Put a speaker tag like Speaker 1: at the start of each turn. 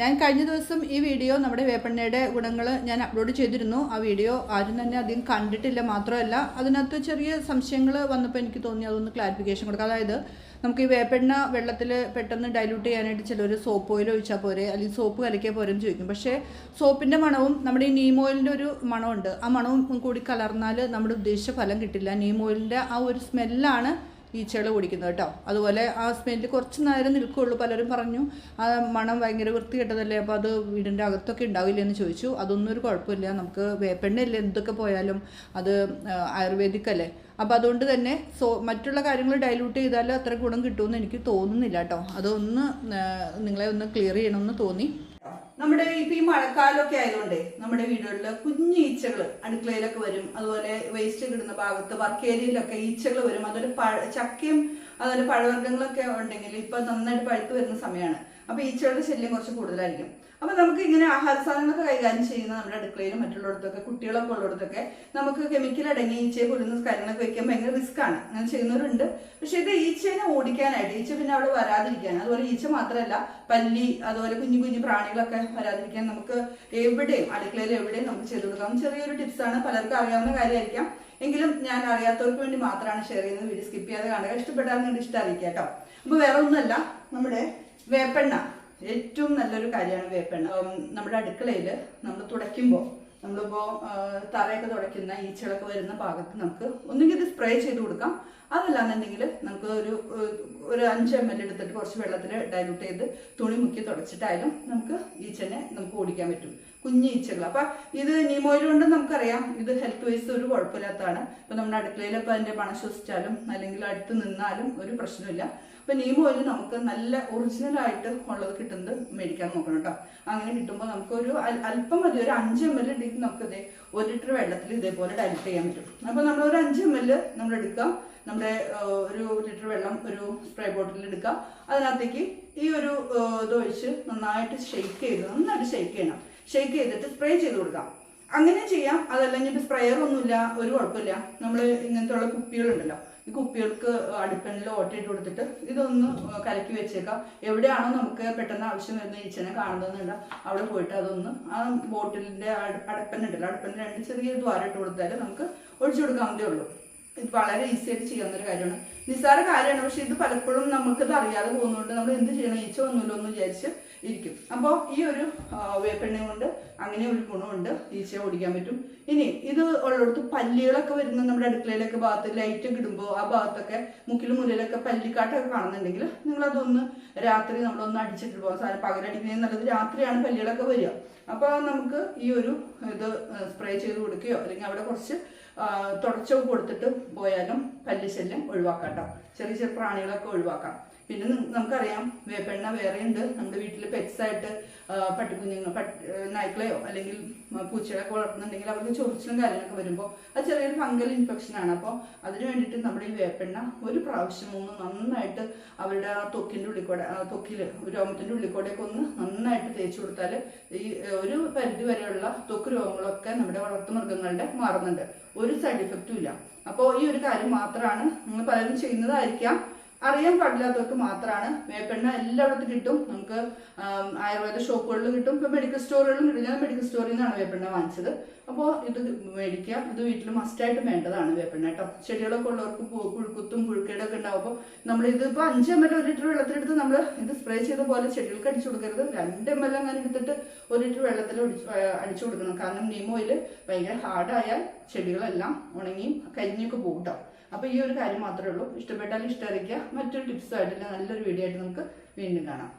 Speaker 1: ഞാൻ കഴിഞ്ഞ ദിവസം ഈ വീഡിയോ നമ്മുടെ വേപ്പെണ്ണയുടെ ഗുണങ്ങൾ ഞാൻ അപ്ലോഡ് ചെയ്തിരുന്നു. ആ വീഡിയോ ആരും തന്നെ അധികം കണ്ടിട്ടില്ല മാത്രമല്ല അതിനകത്ത് ചെറിയ സംശയങ്ങൾ വന്നപ്പോൾ എനിക്ക് തോന്നി അതൊന്ന് ക്ലാരിഫിക്കേഷൻ കൊടുക്കാം. അതായത് നമുക്ക് ഈ വേപ്പെണ്ണ വെള്ളത്തിൽ പെട്ടെന്ന് ഡൈല്യൂട്ട് ചെയ്യാനായിട്ട് ചിലർ സോപ്പ് ഓയിൽ ഒഴിച്ചാൽ പോരെ അല്ലെങ്കിൽ സോപ്പ് കലക്കിയാൽ പോരെ എന്ന് ചോദിക്കും. പക്ഷേ സോപ്പിന്റെ മണവും നമ്മുടെ ഈ നീം ഓയിലിന്റെ ഒരു മണമുണ്ട് ആ മണവും കൂടി കലർന്നാൽ നമ്മുടെ ഉദ്ദേശിച്ച ഫലം കിട്ടില്ല. നീം ഓയിലിന്റെ ആ ഒരു സ്മെല്ലാണ് ഈച്ചകൾ കുടിക്കുന്നത് കേട്ടോ. അതുപോലെ ആ സ്മെല്ല് കുറച്ച് നേരം നിൽക്കുകയുള്ളൂ പലരും പറഞ്ഞു. ആ മണം ഭയങ്കര വൃത്തികെട്ടതല്ലേ അപ്പോൾ അത് വീടിന്റെ അകത്തൊക്കെ ഉണ്ടാവില്ല എന്ന് ചോദിച്ചു. അതൊന്നും ഒരു കുഴപ്പമില്ല നമുക്ക് വേപ്പെണ്ണയില്ല എന്തൊക്കെ പോയാലും അത് ആയുർവേദിക് അല്ലേ അപ്പോൾ അതുകൊണ്ട് തന്നെ സോ മറ്റുള്ള കാര്യങ്ങൾ ഡൈലൂട്ട് ചെയ്താൽ അത്ര ഗുണം കിട്ടുമെന്ന് എനിക്ക് തോന്നുന്നില്ല കേട്ടോ. അതൊന്ന് നിങ്ങളെ ഒന്ന് ക്ലിയർ ചെയ്യണമെന്ന് തോന്നി. നമ്മുടെ ഇപ്പൊ ഈ മഴക്കാലമൊക്കെ ആയതുകൊണ്ട് നമ്മുടെ വീടുകളിൽ കുഞ്ഞു ഈച്ചകൾ അടുക്കളയിലൊക്കെ വരും. അതുപോലെ വേസ്റ്റ് കിടുന്ന ഭാഗത്ത് വർക്ക് ഏരിയയിലൊക്കെ ഈച്ചകൾ വരും. അതുപോലെ പഴ ചക്കയും അതുപോലെ പഴവർഗങ്ങളൊക്കെ ഉണ്ടെങ്കിൽ ഇപ്പൊ നന്നായിട്ട് പഴുത്ത് വരുന്ന സമയമാണ് അപ്പൊ ഈച്ചകളുടെ ശല്യം കുറച്ച് കൂടുതലായിരിക്കും. അപ്പൊ നമുക്ക് ഇങ്ങനെ ആഹാര സാധനങ്ങളൊക്കെ കൈകാര്യം ചെയ്യുന്ന നമ്മുടെ അടുക്കളയിലും മറ്റുള്ളിടത്തൊക്കെ കുട്ടികളൊക്കെ ഉള്ളിടത്തൊക്കെ നമുക്ക് കെമിക്കൽ അടങ്ങിയ ഈച്ചയെ കൊല്ലുന്ന കാര്യങ്ങളൊക്കെ വെക്കാൻ ഭയങ്കര റിസ്ക് ആണ്. അങ്ങനെ ചെയ്യുന്നവരുണ്ട്. പക്ഷെ ഇത് ഈച്ചേനെ ഓടിക്കാനായിട്ട് ഈച്ച പിന്നെ അവിടെ വരാതിരിക്കാൻ അതുപോലെ ഈച്ച മാത്രമല്ല പല്ലി അതുപോലെ കുഞ്ഞു കുഞ്ഞു പ്രാണികളൊക്കെ വരാതിരിക്കാൻ നമുക്ക് എവിടെയും അടുക്കളയിൽ എവിടെയും നമുക്ക് ചെയ്തു കൊടുക്കാം. ചെറിയൊരു ടിപ്സാണ് പലർക്കും അറിയാവുന്ന കാര്യമായിരിക്കാം. എങ്കിലും ഞാൻ അറിയാത്തവർക്ക് വേണ്ടി മാത്രമാണ് ഷെയർ ചെയ്യുന്നത്. വീഡിയോ സ്കിപ്പ് ചെയ്യാതെ കാണുക. ഇഷ്ടപ്പെട്ടാൽ നിങ്ങളുടെ ഇഷ്ടം അറിയിക്കാം കേട്ടോ. അപ്പൊ വേറെ ഒന്നുമല്ല. നമ്മുടെ വേപ്പെണ്ണ. ഏറ്റവും നല്ലൊരു കാര്യമാണ് വേപ്പെണ്ണ. നമ്മുടെ അടുക്കളയിൽ നമ്മൾ തുടയ്ക്കുമ്പോൾ നമ്മളിപ്പോൾ തറയൊക്കെ തുടയ്ക്കുന്ന ഈച്ചകളൊക്കെ വരുന്ന ഭാഗത്ത് നമുക്ക് ഒന്നുകിൽ ഇത് സ്പ്രേ ചെയ്ത് കൊടുക്കാം. അതല്ലാന്നുണ്ടെങ്കിൽ നമുക്ക് ഒരു ഒരു അഞ്ച് എം എൽ എടുത്തിട്ട് കുറച്ച് വെള്ളത്തിൽ ഡൈലൂട്ട് ചെയ്ത് തുണി മുക്കി തുടച്ചിട്ടായാലും നമുക്ക് ഈച്ചനെ നമുക്ക് ഓടിക്കാൻ പറ്റും. കുഞ്ഞു ഈച്ചകൾ അപ്പൊ ഇത് നീമോയിൽ കൊണ്ട് നമുക്കറിയാം. ഇത് ഹെൽത്ത് വൈസ് ഒരു കുഴപ്പമില്ലാത്തതാണ്. ഇപ്പൊ നമ്മുടെ അടുക്കളയിൽ അതിന്റെ പണം ശ്വസിച്ചാലും അല്ലെങ്കിൽ അടുത്ത് നിന്നാലും ഒരു പ്രശ്നമില്ല അപ്പൊ നീമോയിൽ നമുക്ക് നല്ല ഒറിജിനൽ ആയിട്ട് ഉള്ളത് കിട്ടുന്നത് മേടിക്കാൻ നോക്കണം കേട്ടോ അങ്ങനെ കിട്ടുമ്പോൾ നമുക്ക് ഒരു അല്പം മതി. ഒരു അഞ്ച് എം എൽ ഉണ്ടെങ്കിൽ നമുക്ക് ഇതേ ഒരു ലിറ്റർ വെള്ളത്തിൽ ഇതേപോലെ ഡയലക്ട് ചെയ്യാൻ പറ്റും. അപ്പൊ നമ്മൾ ഒരു അഞ്ച് എം എൽ നമ്മൾ എടുക്കാം. നമ്മുടെ ഒരു ലിറ്റർ വെള്ളം ഒരു സ്പ്രേ ബോട്ടിൽ എടുക്കാം. അതിനകത്തേക്ക് ഈ ഒരു ആ, ഇത് ഒഴിച്ച് നന്നായിട്ട് ഷെയ്ക്ക് ചെയ്ത് നന്നായിട്ട് ഷെയ്ക്ക് ചെയ്യണം. ഷെയ്ക്ക് ചെയ്തിട്ട് സ്പ്രേ ചെയ്ത് കൊടുക്കാം. അങ്ങനെ ചെയ്യാം. അതല്ലെങ്കിൽ സ്പ്രെയർ ഒന്നുമില്ല ഒരു കുഴപ്പമില്ല. നമ്മൾ ഇങ്ങനത്തെ ഉള്ള കുപ്പികളുണ്ടല്ലോ ഈ കുപ്പികൾക്ക് അടുപ്പണിൽ ഓട്ടയിട്ട് കൊടുത്തിട്ട് ഇതൊന്ന് കലക്കി വെച്ചേക്കാം. എവിടെയാണോ നമുക്ക് പെട്ടെന്ന് ആവശ്യം വരുന്ന ഈച്ചനെ കാണുന്നതെന്നുണ്ട അവിടെ പോയിട്ട് അതൊന്ന് ആ ബോട്ടിലിന്റെ അടപ്പനുണ്ടല്ലോ അടപ്പന് രണ്ട് ചെറിയ ദ്വാരം ഇട്ട് കൊടുത്താൽ നമുക്ക് ഒഴിച്ചു കൊടുക്കാവുന്നതേ ഉള്ളൂ. ഇത് വളരെ ഈസി ആയിട്ട് ചെയ്യാവുന്ന ഒരു കാര്യമാണ്. നിസ്സാര കാര്യമാണ് പക്ഷെ ഇത് പലപ്പോഴും നമുക്കിത് അറിയാതെ പോകുന്നതുകൊണ്ട് നമ്മൾ എന്ത് ചെയ്യണം ഈച്ച ഒന്നുമില്ല എന്ന് വിചാരിച്ച് ഇരിക്കും. അപ്പോൾ ഈ ഒരു വേപ്പെണ്ണ കൊണ്ട് അങ്ങനെ ഒരു ഗുണമുണ്ട്. ഈച്ചയെ ഓടിക്കാൻ പറ്റും. ഇനി ഇത് ഉള്ളിടത്ത് പല്ലികളൊക്കെ വരുന്ന നമ്മുടെ അടുക്കളയിലൊക്കെ ഭാഗത്ത് ലൈറ്റ് ഇടുമ്പോൾ ആ ഭാഗത്തൊക്കെ മുക്കിലും മുന്നിലൊക്കെ പല്ലിക്കാട്ടൊക്കെ കാണുന്നുണ്ടെങ്കിൽ നിങ്ങളതൊന്ന് രാത്രി നമ്മളൊന്ന് അടിച്ചിട്ട് പോകാം. സാധനം പകലടിക്കുന്നതിന് നല്ലത് രാത്രിയാണ് പല്ലികളൊക്കെ വരിക. അപ്പോൾ നമുക്ക് ഈ ഒരു ഇത് സ്പ്രേ ചെയ്ത് കൊടുക്കുകയോ അല്ലെങ്കിൽ അവിടെ കുറച്ച് തുടച്ചോ കൊടുത്തിട്ട് പോയാലും പല്ല് ശല്യം ഒഴിവാക്കാം കേട്ടോ. ചെറിയ ചെറിയ പ്രാണികളൊക്കെ ഒഴിവാക്കാം. പിന്നെ നമുക്കറിയാം വേപ്പെണ്ണ വേറെയുണ്ട്. നമ്മുടെ വീട്ടിൽ പെറ്റ്സായിട്ട് പട്ടിക്കുഞ്ഞുങ്ങൾ പട്ടി നായ്ക്കളെയോ അല്ലെങ്കിൽ പൂച്ചകളൊക്കെ വളർത്തുന്നുണ്ടെങ്കിൽ അവർക്ക് ചൊറിച്ചിലും കാര്യങ്ങളൊക്കെ വരുമ്പോൾ അത് ചെറിയൊരു ഫംഗൽ ഇൻഫെക്ഷൻ ആണ്. അപ്പോൾ അതിന് വേണ്ടിയിട്ട് നമ്മുടെ ഈ വേപ്പെണ്ണ ഒരു പ്രാവശ്യം ഒന്ന് നന്നായിട്ട് അവരുടെ ആ തൊക്കിന്റെ ഉള്ളിക്കൂടെ തൊക്കിൽ രോമത്തിന്റെ ഉള്ളിക്കൂടെയൊക്കെ ഒന്ന് നന്നായിട്ട് തേച്ച് കൊടുത്താൽ ഈ ഒരു പരിധി വരെയുള്ള തൊക്ക് രോഗങ്ങളൊക്കെ നമ്മുടെ വളർത്തുമൃഗങ്ങളുടെ മാറുന്നുണ്ട്. ഒരു സൈഡ് ഇഫക്റ്റും ഇല്ല. അപ്പോൾ ഈ ഒരു കാര്യം മാത്രമാണ് നിങ്ങൾ പലരും ചെയ്യുന്നതായിരിക്കാം. അറിയാൻ പാടില്ലാത്തവർക്ക് മാത്രമാണ് വേപ്പെണ്ണ എല്ലായിടത്തും കിട്ടും. നമുക്ക് ആയുർവേദ ഷോപ്പുകളിലും കിട്ടും. ഇപ്പൊ മെഡിക്കൽ സ്റ്റോറുകളിലും കിട്ടും. ഞാൻ മെഡിക്കൽ സ്റ്റോറിൽ നിന്നാണ് വേപ്പെണ്ണ വാങ്ങിച്ചത്. അപ്പോൾ ഇത് മേടിക്കുക ഇത് വീട്ടിൽ മസ്റ്റായിട്ട് വേണ്ടതാണ് വേപ്പെണ്ണ കേട്ടോ. ചെടികളൊക്കെ ഉള്ളവർക്ക് പുഴുക്കുത്തും പുഴുക്കേടൊക്കെ ഉണ്ടാവുമ്പോൾ നമ്മൾ ഇതിപ്പോൾ അഞ്ച് എം എൽ ഒരു ലിറ്റർ വെള്ളത്തിലെടുത്ത് നമ്മൾ ഇത് സ്പ്രേ ചെയ്ത പോലെ ചെടികൾക്ക് അടിച്ചു കൊടുക്കരുത്. രണ്ട് എം എൽ അങ്ങനെ എടുത്തിട്ട് ഒരു ലിറ്റർ വെള്ളത്തിൽ അടിച്ചു കൊടുക്കണം. കാരണം നീം ഓയിൽ ഭയങ്കര ഹാർഡായാൽ ചെടികളെല്ലാം ഉണങ്ങിയും കരിഞ്ഞൊക്കെ പോകും കേട്ടോ. അപ്പോൾ ഈ ഒരു കാര്യം മാത്രമേ ഉള്ളൂ. ഇഷ്ടപ്പെട്ടാൽ ഇഷ്ടം മറ്റൊരു ടിപ്സുമായിട്ട് നല്ലൊരു വീഡിയോ ആയിട്ട് നമുക്ക് വീണ്ടും കാണാം.